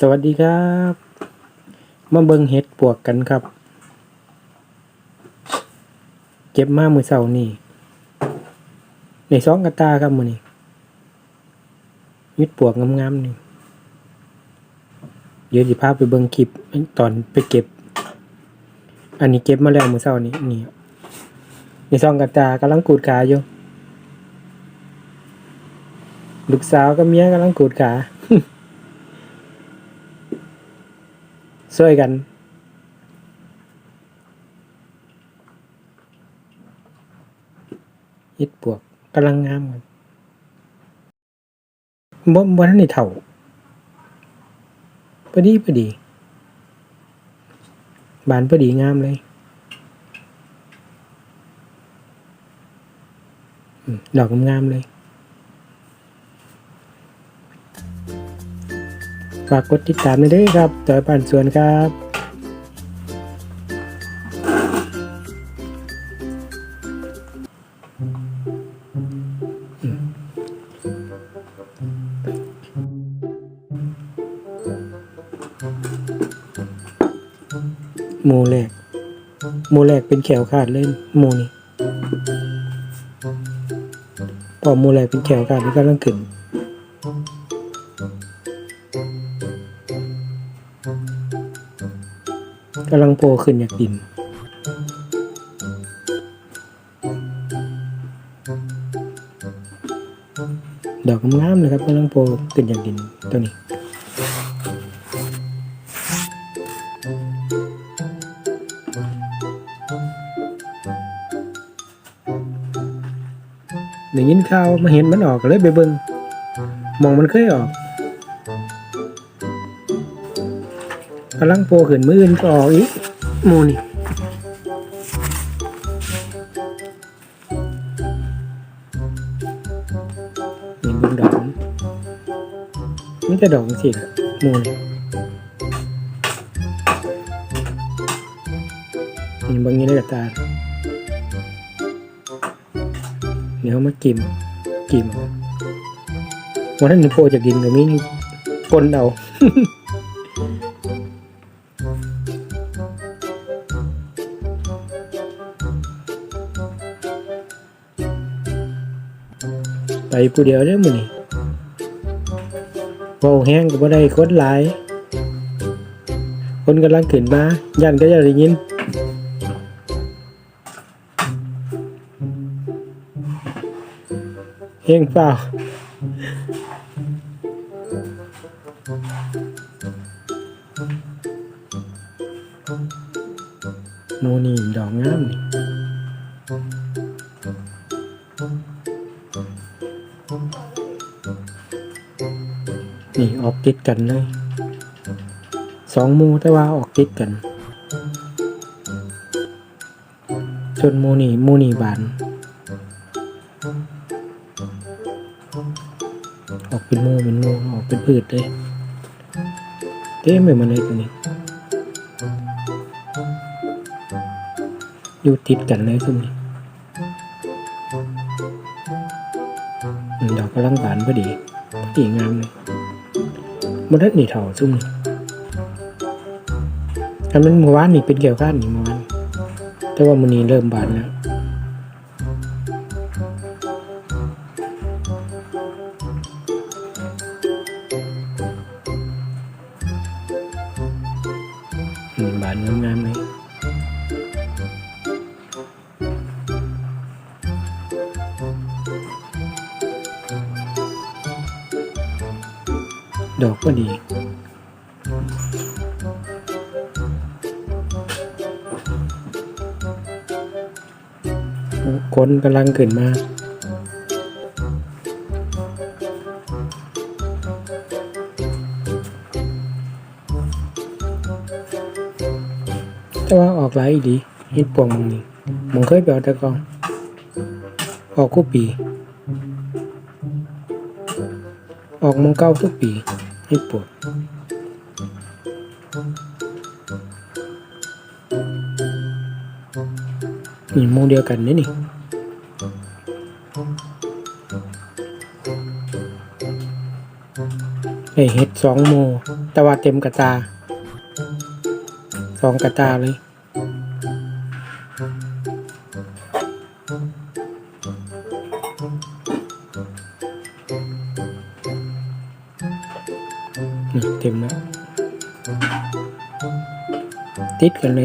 สวัสดีครับ มาเบิงเห็ดปวกกันครับ เก็บมามือเสาร์นี่ในสองกระตาครับมือนี่ยึดปวกงามๆนี่เดี๋ยวสิพาไปเบิงคลิปตอนไปเก็บ อันนี้เก็บมาแล้วมือเสาร์นี้นี่ในสองกระตากำลังกูดขาอยู่ลูกสาวกับเมียกำลังกูดขา ช่วยกันเฮ็ดปวกกำลังงามครับบ่บ่ทันได้เฒ่าพอดีพอดี บานพอดีงามเลยดอกงามเลย ฝากกดติดตามด้วยครับต่อยป่านสวนครับหมูแรกหมูแรกเป็นแขวขาดเล่นหมูนี่พอหมูแรกเป็นแขวขาดนี่ก็ต้องขึ้น กำลังโผล่ขึ้นจากดิน ดอกงามๆเลยครับกำลังโผล่ขึ้นจากดินตัวนี้ได้ยินข่าวมาเห็นมันออกเลยไปเบิงมองมันเคยออก กำลังโผล่ขึ้นมืออื่นก็ออกอีกหมูนี่นี่บิ่งดอกนมีแต่ดอกสิล่ะหมูนี่นี่บิ่งอยี่ในกระตาเดี๋ยวมากิมกิมวันนั้นหนูโพจากดินกับมีนี่ปนเอา ผู้เดียวเด้อมื้อนี้เว้าแห้งก็บ่ได้คนหลาย คนกำลังขึ้นมาย่านก็จะได้ยินเฮงเปล่าโมนีดอกงามนี่ นี่ออกติดกันเลยสองมูแต่ว่าออกติดกันส่วนมูนี่มูนี่บาน ออกเป็นโมเป็นโมออกเป็นพืชเลยเต็มไปหมดเลยตัวนี้ อยู่ติดกันเลยซุ่มนี้ดอกกำลังบานพอดีพอดีงามเลย มันได้หนีเถาซุ่มนี้อันนั้นเมื่อวานนี่เป็นเกี่ยวกับนี่เมื่อวานแต่ว่ามันนี้เริ่มบานแล้วบานงามๆเลย ดอกก็ดี คนกำลังขึ้นมาแต่ว่าออกหลายดีเฮ็ดปวงมึงนี่มึงเคยไปเอาแตะกองออกกูปี ออกมึงเก้าทุกปี เฮ็ดปวงนี่หมูเดียวกันนี่นี่ได้เฮ็ดสองโมแต่ว่าเต็มกระตาสองกระตาเลย นี่เต็มแล้วติดกันเล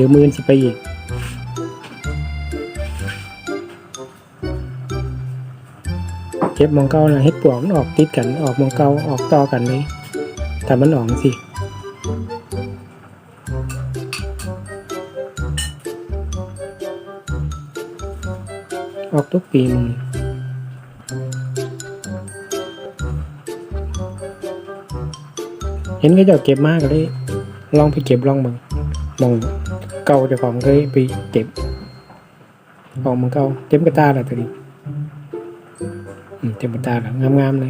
ดี๋ยวมือนสิไปอีกเก็บมองเก่านะเฮ็ดปวกมันออกติดกันออกมองเก่าออกต่อกันเลยแต่มันออกสิออกทุกปีมึงเห็นก็จะเก็บมากเลย ลองไปเก็บลองมึง มองเก่าเจ้าของเคยไปเก็บออกหม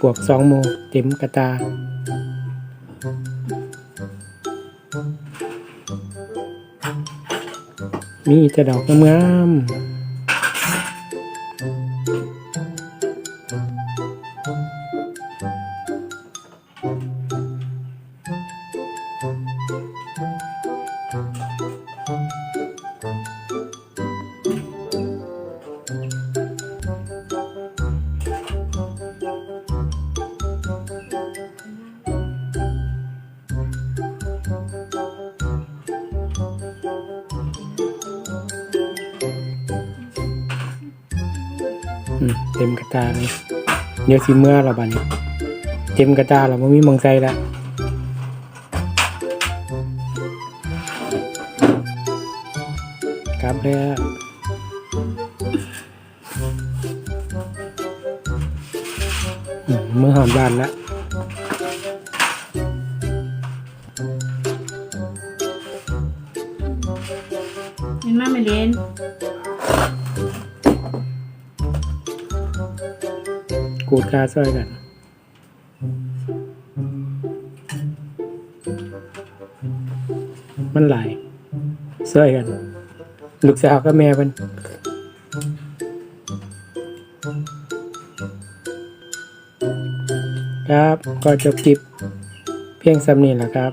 ปวกสองโมเต็มกระตา มีแต่ดอกงามๆ เต็มกระตาเลยเดี๋ยวสิเมื่อละบัดนเต็มกระตาล้วมันมีมองใส่ละกลับแล้วเมื่อหอมบ้านแล้วเห็นมาไม่เล่น กูดคาซ้อยกันมันหลายซ้อยกัน ลูกสาวกับแม่เพิ่นครับก็จบคลิปเพียงสำนี้แหละครับ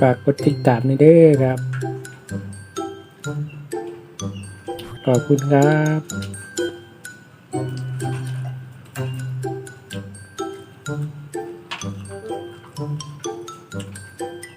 ฝากกดติดตามในเด้อครับ ขอบคุณครับ